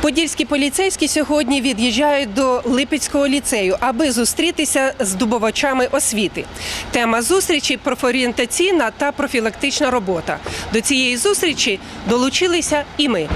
Подільські поліцейські сьогодні від'їжджають до Липецького ліцею, аби зустрітися з дубовачами освіти. Тема зустрічі профорієнтаційна та профілактична робота. До цієї зустрічі долучилися і ми.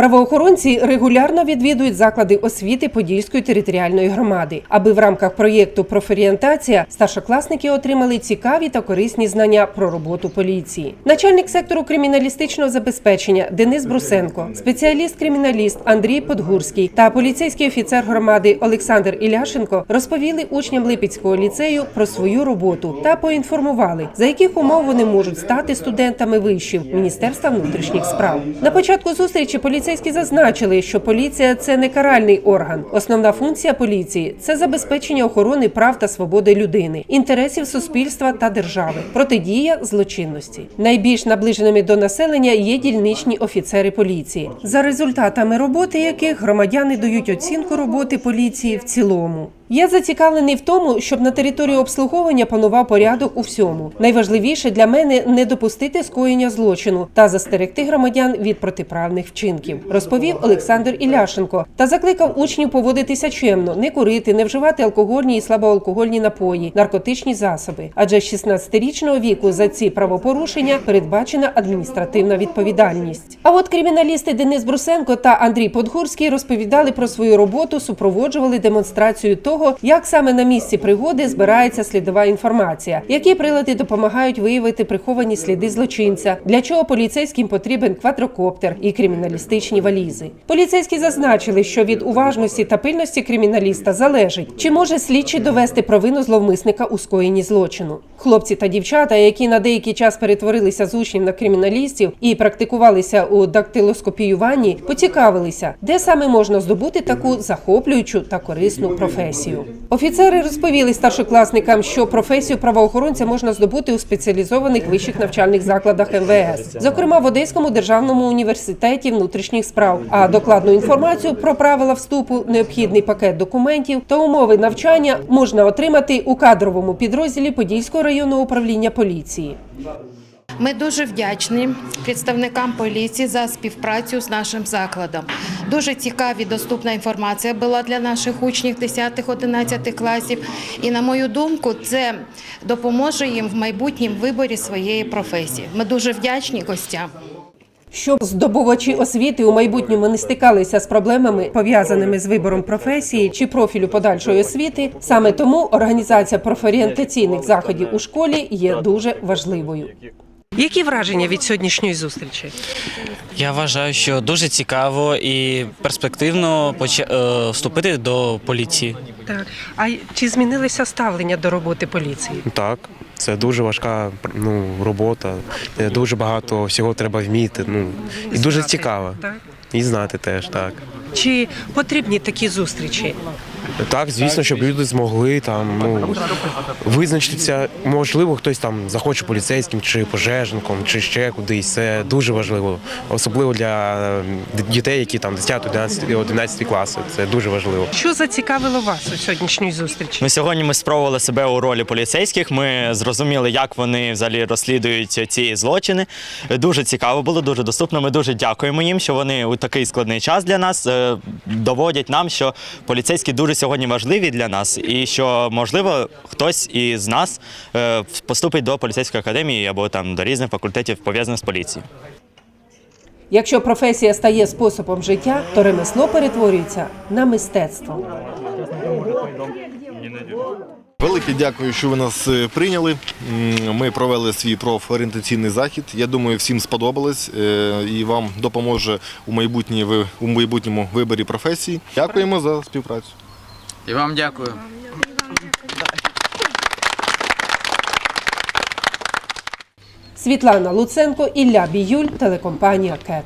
Правоохоронці регулярно відвідують заклади освіти Подільської територіальної громади, аби в рамках проєкту Профорієнтація старшокласники отримали цікаві та корисні знання про роботу поліції. Начальник сектору криміналістичного забезпечення Денис Брусенко, спеціаліст-криміналіст Андрій Подгурський та поліцейський офіцер громади Олександр Іляшенко розповіли учням Липецького ліцею про свою роботу та поінформували, за яких умов вони можуть стати студентами вишів Міністерства внутрішніх справ. На початку зустрічі поліцейські зазначили, що поліція це не каральний орган. Основна функція поліції це забезпечення охорони прав та свободи людини, інтересів суспільства та держави, протидія злочинності. Найбільш наближеними до населення є дільничні офіцери поліції, за результатами роботи яких громадяни дають оцінку роботи поліції в цілому. Я зацікавлений в тому, щоб на території обслуговування панував порядок у всьому. Найважливіше для мене не допустити скоєння злочину та застерегти громадян від протиправних вчинків, розповів Олександр Іляшенко та закликав учнів поводитися чемно, не курити, не вживати алкогольні і слабоалкогольні напої, наркотичні засоби. Адже з 16-річного віку за ці правопорушення передбачена адміністративна відповідальність. А от криміналісти Денис Брусенко та Андрій Подгурський розповідали про свою роботу, супроводжували демонстрацію того, як саме на місці пригоди збирається слідова інформація, які прилади допомагають виявити приховані сліди злочинця, для чого поліцейським потрібен квадрокоптер і криміналістичні валізи. Поліцейські зазначили, що від уважності та пильності криміналіста залежить, чи може слідчий довести провину зловмисника у скоєнні злочину. Хлопці та дівчата, які на деякий час перетворилися з учнів на криміналістів і практикувалися у дактилоскопіюванні, поцікавилися, де саме можна здобути таку захоплюючу та корисну професію. Офіцери розповіли старшокласникам, що професію правоохоронця можна здобути у спеціалізованих вищих навчальних закладах МВС, зокрема в Одеському державному університеті внутрішніх справ. А докладну інформацію про правила вступу, необхідний пакет документів та умови навчання можна отримати у кадровому підрозділі Подільського районного управління поліції. Ми дуже вдячні представникам поліції за співпрацю з нашим закладом. Дуже цікава і доступна інформація була для наших учнів 10-11 класів. І на мою думку, це допоможе їм в майбутнім виборі своєї професії. Ми дуже вдячні гостям. Щоб здобувачі освіти у майбутньому не стикалися з проблемами, пов'язаними з вибором професії чи профілю подальшої освіти, саме тому організація профорієнтаційних заходів у школі є дуже важливою. Які враження від сьогоднішньої зустрічі? Я вважаю, що дуже цікаво і перспективно поча- е, вступити до поліції. Так а чи змінилося ставлення до роботи поліції? Так, це дуже важка ну, робота. е, Дуже багато всього треба вміти. Ну і дуже цікаво. Так І знати теж так. чи потрібні такі зустрічі? Так, звісно, щоб люди змогли там ну визначитися. Можливо, хтось там захоче поліцейським чи пожежником, чи ще кудись. Це дуже важливо, особливо для е, дітей, які там 10, 11, 11 класи. Це дуже важливо. Що зацікавило вас у сьогоднішній зустрічі? Ну, сьогодні ми спробували себе у ролі поліцейських. Ми зрозуміли, як вони взагалі розслідують ці злочини. Дуже цікаво було, дуже доступно. Ми дуже дякуємо їм, що вони у такий складний час для нас е, доводять нам, що поліцейські дуже сьогодні важливі для нас, і що можливо хтось із нас е, поступить до поліцейської академії або там до різних факультетів пов'язаних з поліцією. Якщо професія стає способом життя, то ремесло перетворюється на мистецтво. Велике дякую, що ви нас е, прийняли. Ми провели свій профорієнтаційний захід. Я думаю, всім сподобалось е, і вам допоможе у майбутньому виборі професії. Дякуємо за співпрацю. І вам дякую. Світлана Луценко, Ілля Біюль, телекомпанія КЕТ.